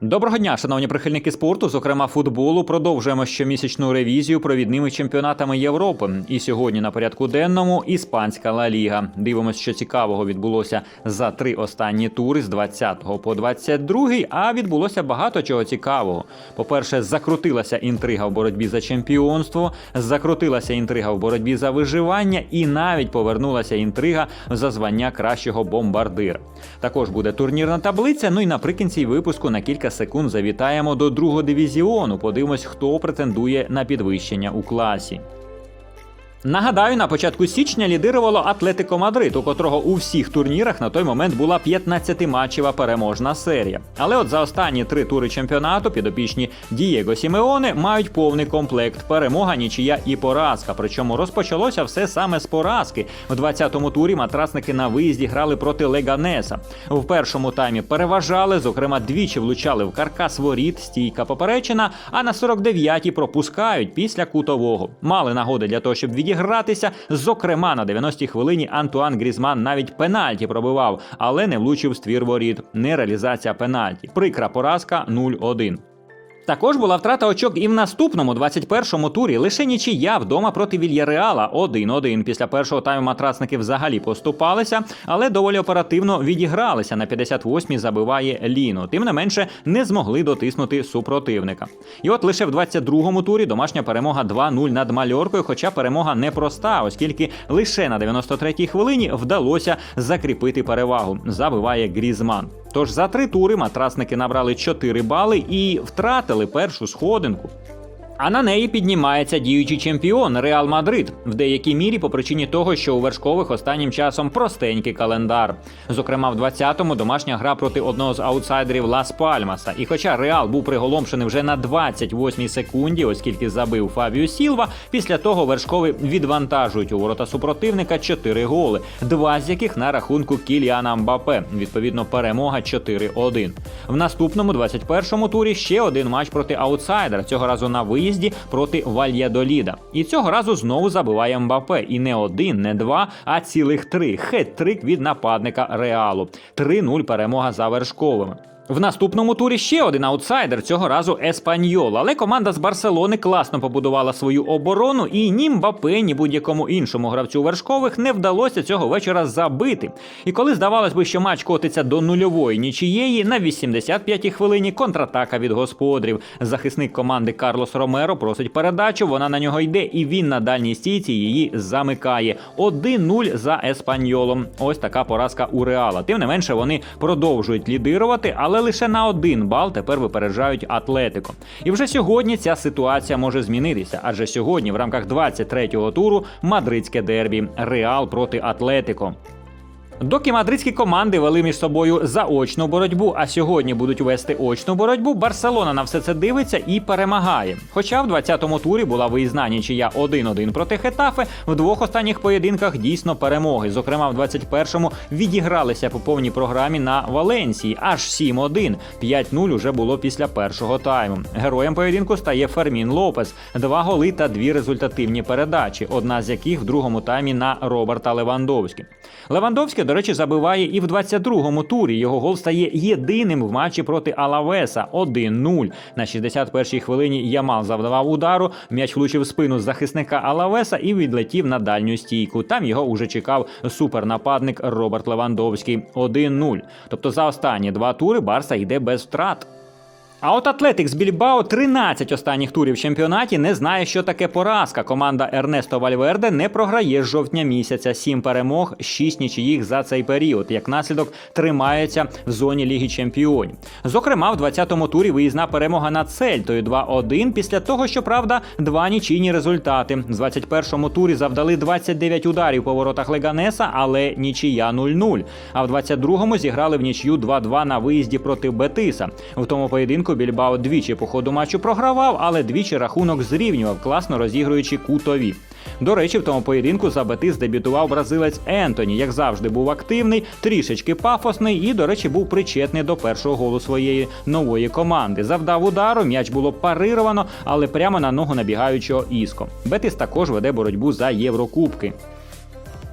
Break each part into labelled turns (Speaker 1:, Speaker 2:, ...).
Speaker 1: Доброго дня, шановні прихильники спорту, зокрема футболу. Продовжуємо щомісячну ревізію провідними чемпіонатами Європи. І сьогодні на порядку денному іспанська Ла Ліга. Дивимося, що цікавого відбулося за три останні тури з 20 по 22, а відбулося багато чого цікавого. По-перше, закрутилася інтрига в боротьбі за чемпіонство, закрутилася інтрига в боротьбі за виживання, і навіть повернулася інтрига за звання кращого бомбардира. Також буде турнірна таблиця. Ну і наприкінці випуску на кілька секунд завітаємо до другого дивізіону. Подивимось, хто претендує на підвищення у класі. Нагадаю, на початку січня лідирувало Атлетико Мадрид, у котрого у всіх турнірах на той момент була 15-матчева переможна серія. Але от за останні три тури чемпіонату підопічні Дієго Сімеоне мають повний комплект: перемога, нічия і поразка. Причому розпочалося все саме з поразки. В 20-му турі матрасники на виїзді грали проти Леганеса. В першому таймі переважали, зокрема, двічі влучали в каркас воріт, стійка поперечина, а на 49-й пропускають після кутового. Мали нагоди для того, щоб відігратися. Зокрема, на 90-й хвилині Антуан Грізман навіть пенальті пробивав, але не влучив ствір воріт. Не реалізація пенальті. Прикра поразка 0-1. Також була втрата очок і в наступному 21-му турі. Лише нічия вдома проти Вільяреала 1-1. Після першого тайму матрасники взагалі поступалися, але доволі оперативно відігралися. На 58-й забиває Ліно. Тим не менше не змогли дотиснути супротивника. І от лише в 22-му турі домашня перемога 2-0 над Мальоркою, хоча перемога непроста, оскільки лише на 93-й хвилині вдалося закріпити перевагу. Забиває Грізман. Тож за три тури матрасники набрали 4 бали і втратили першу сходинку. А на неї піднімається діючий чемпіон Реал Мадрид в деякій мірі по причині того, що у вершкових останнім часом простенький календар. Зокрема, в 20-му домашня гра проти одного з аутсайдерів Лас Пальмаса. І хоча Реал був приголомшений вже на 28-й секунді, оскільки забив Фабіо Сілва, після того вершкові відвантажують у ворота супротивника 4 голи, два з яких на рахунку Кіліана Мбапе. Відповідно, перемога 4-1. В наступному 21-му турі ще один матч проти аутсайдера. Цього разу на виїзді проти Вальядоліда. І цього разу знову забиває Мбапе. І не один, не два, а цілих три. Хет-трик від нападника Реалу. 3-0 перемога за вершковими. В наступному турі ще один аутсайдер, цього разу Еспаньол. Але команда з Барселони класно побудувала свою оборону, і ні Мбапе, ні будь-якому іншому гравцю вершкових не вдалося цього вечора забити. І коли здавалось би, що матч котиться до нульової нічієї, на 85-й хвилині контратака від господарів. Захисник команди Карлос Ромеро просить передачу. Вона на нього йде, і він на дальній стійці її замикає. 1-0 за Еспаньолом. Ось така поразка у Реала. Тим не менше, вони продовжують лідирувати, але лише на один бал тепер випереджають Атлетико. І вже сьогодні ця ситуація може змінитися, адже сьогодні, в рамках 23-го туру, мадридське дербі Реал проти Атлетико. Доки мадридські команди вели між собою заочну боротьбу, а сьогодні будуть вести очну боротьбу, Барселона на все це дивиться і перемагає. Хоча в 20-му турі була виїзна нічия 1-1 проти Хетафе, в двох останніх поєдинках дійсно перемоги. Зокрема, в 21-му відігралися по повній програмі на Валенсії, аж 7-1. 5-0 уже було після першого тайму. Героєм поєдинку стає Фермін Лопес. Два голи та дві результативні передачі, одна з яких в другому таймі на Роберта Левандовські. Левандовський, до речі, забиває і в 22-му турі. Його гол стає єдиним в матчі проти Алавеса 1-0. На 61-й хвилині Ямал завдавав удару. М'яч влучив спину захисника Алавеса і відлетів на дальню стійку. Там його уже чекав супернападник Роберт Левандовський 1-0. Тобто за останні два тури Барса йде без втрат. А от Атлетикс Більбао 13 останніх турів в чемпіонаті не знає, що таке поразка. Команда Ернесто Вальверде не програє з жовтня місяця. Сім перемог, шість нічиїх за цей період. Як наслідок тримається в зоні Ліги Чемпіонів. Зокрема, в 20-му турі виїзна перемога над Цельтою 2-1. Після того, що правда, два нічийні результати. В 21-му турі завдали 29 ударів по воротах Леганеса, але нічия 0-0. А в 22-му зіграли в нічию 2-2 на виїзді проти Бетиса. В тому поєдинку Більбао двічі по ходу матчу програвав, але двічі рахунок зрівнював, класно розігруючи кутові. До речі, в тому поєдинку за Бетис дебютував бразилець Ентоні, як завжди, був активний, трішечки пафосний і, до речі, був причетний до першого голу своєї нової команди. Завдав удару, м'яч було парировано, але прямо на ногу набігаючого іско. Бетис також веде боротьбу за Єврокубки.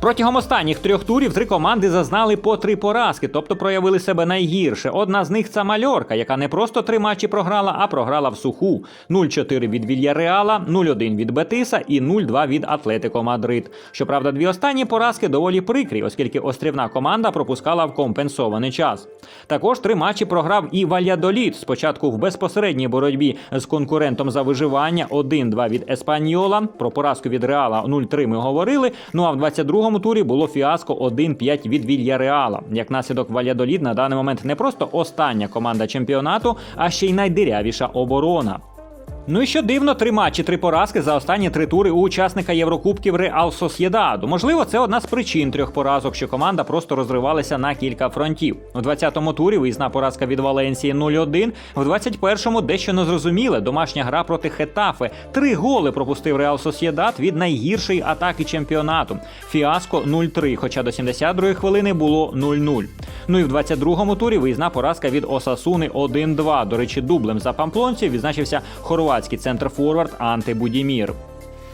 Speaker 1: Протягом останніх трьох турів три команди зазнали по три поразки, тобто проявили себе найгірше. Одна з них це Мальорка, яка не просто три матчі програла, а програла в суху: 0-4 від Вільяреала, 0-1 від Бетиса і 0-2 від Атлетико Мадрид. Щоправда, дві останні поразки доволі прикрі, оскільки острівна команда пропускала в компенсований час. Також три матчі програв і Вальядоліт. Спочатку в безпосередній боротьбі з конкурентом за виживання 1-2 від Еспаньола. Про поразку від Реала 0-3 ми говорили. Ну а в 22-му турі було фіаско 1-5 від Вільяреала. Як наслідок Валядолід на даний момент не просто остання команда чемпіонату, а ще й найдирявіша оборона. Ну і що дивно, три матчі, три поразки за останні три тури у учасника Єврокубків Реал Сосєдаду. Можливо, це одна з причин трьох поразок, що команда просто розривалася на кілька фронтів. У 20-му турі виїзна поразка від Валенсії 0-1, в 21-му дещо незрозуміле домашня гра проти Хетафе. Три голи пропустив Реал Сосєдад від найгіршої атаки чемпіонату. Фіаско 0-3, хоча до 72-ї хвилини було 0-0. Ну і в 22-му турі виїзна поразка від Осасуни 1-2. До речі, дублем за памплонців відзначився хорватський центр форвард Анте Будімір.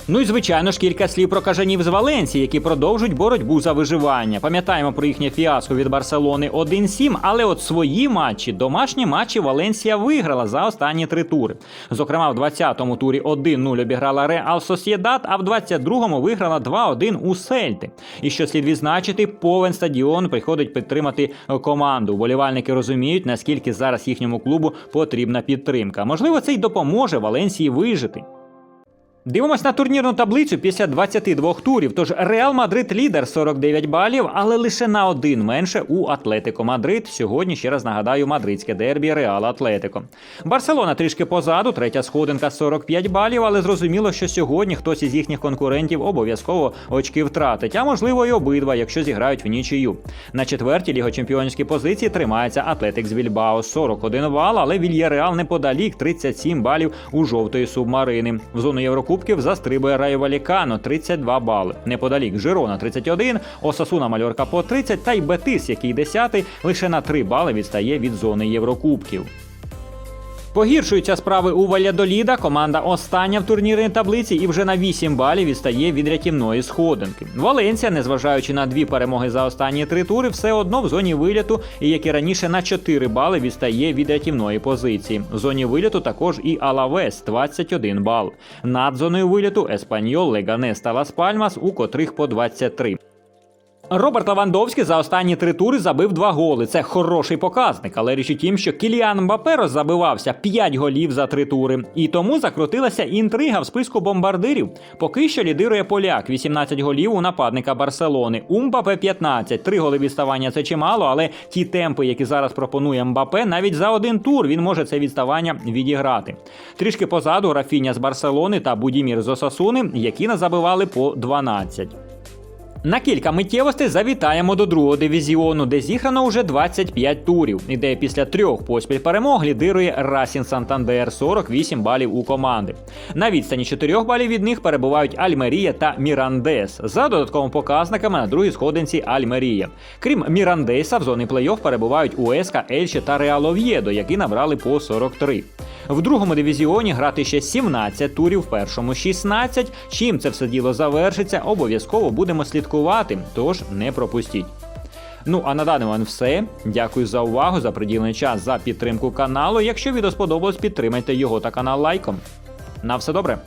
Speaker 1: Ну і звичайно ж кілька слів про кажанів з Валенції, які продовжують боротьбу за виживання. Пам'ятаємо про їхнє фіаско від Барселони 1-7, але от свої матчі, домашні матчі Валенсія виграла за останні три тури. Зокрема, в 20-му турі 1-0 обіграла Реал Сосєдат, а в 22-му виграла 2-1 у Сельти. І що слід відзначити, повен стадіон приходить підтримати команду. Болівальники розуміють, наскільки зараз їхньому клубу потрібна підтримка. Можливо, це й допоможе Валенсії вижити. Дивимось на турнірну таблицю після 22 турів. Тож Реал Мадрид лідер 49 балів, але лише на один менше у Атлетико Мадрид. Сьогодні ще раз нагадаю мадридське дербі Реал Атлетико. Барселона трішки позаду, третя сходинка 45 балів, але зрозуміло, що сьогодні хтось із їхніх конкурентів обов'язково очки втратить, а можливо й обидва, якщо зіграють в нічию. На четвертій лігочемпіонській позиції тримається Атлетик з Вільбао 41 бал, але Вільяреал неподалік 37 балів у жовтої субмарини. В зону Єврокубків застрибує Валікано 32 бали. Неподалік Жирона 31, Осасуна Мальорка по 30 та й Бетис, який 10 лише на 3 бали відстає від зони Єврокубків. Погіршуються справи у Валядоліда. Команда остання в турнірній таблиці і вже на 8 балів відстає від рятівної сходинки. Валенсія, незважаючи на дві перемоги за останні три тури, все одно в зоні виліту, і як і раніше на 4 бали відстає від рятівної позиції. В зоні виліту також і Алавес 21 бал. Над зоною виліту Еспаньол, Леганес та Лас Пальмас, у котрих по 23. Роберт Лавандовський за останні три тури забив два голи. Це хороший показник, але річ у тім, що Кіліан Мбапе забивався 5 голів за три тури. І тому закрутилася інтрига в списку бомбардирів. Поки що лідирує поляк 18 голів у нападника Барселони. У Мбапе 15. Три голи відставання це чимало, але ті темпи, які зараз пропонує Мбапе, навіть за один тур він може це відставання відіграти. Трішки позаду Рафіня з Барселони та Будімір з Осасуни, які назабивали по 12. На кілька миттєвостей завітаємо до другого дивізіону, де зіграно вже 25 турів, і де після трьох поспіль перемог лідирує Расін Сантандер 48 балів у команди. На відстані 4 балів від них перебувають Альмерія та Мірандес. За додатковими показниками на другій сходинці Альмерія. Крім Мірандеса, в зоні плей-офф перебувають Уеска, Ельче та Реал Ов'єдо, які набрали по 43. В другому дивізіоні грати ще 17 турів, в першому 16. Чим це все діло завершиться, обов'язково будемо слідкувати, тож не пропустіть. Ну а на даний момент все. Дякую за увагу, за приділений час, за підтримку каналу. Якщо відео сподобалось, підтримайте його та канал лайком. На все добре.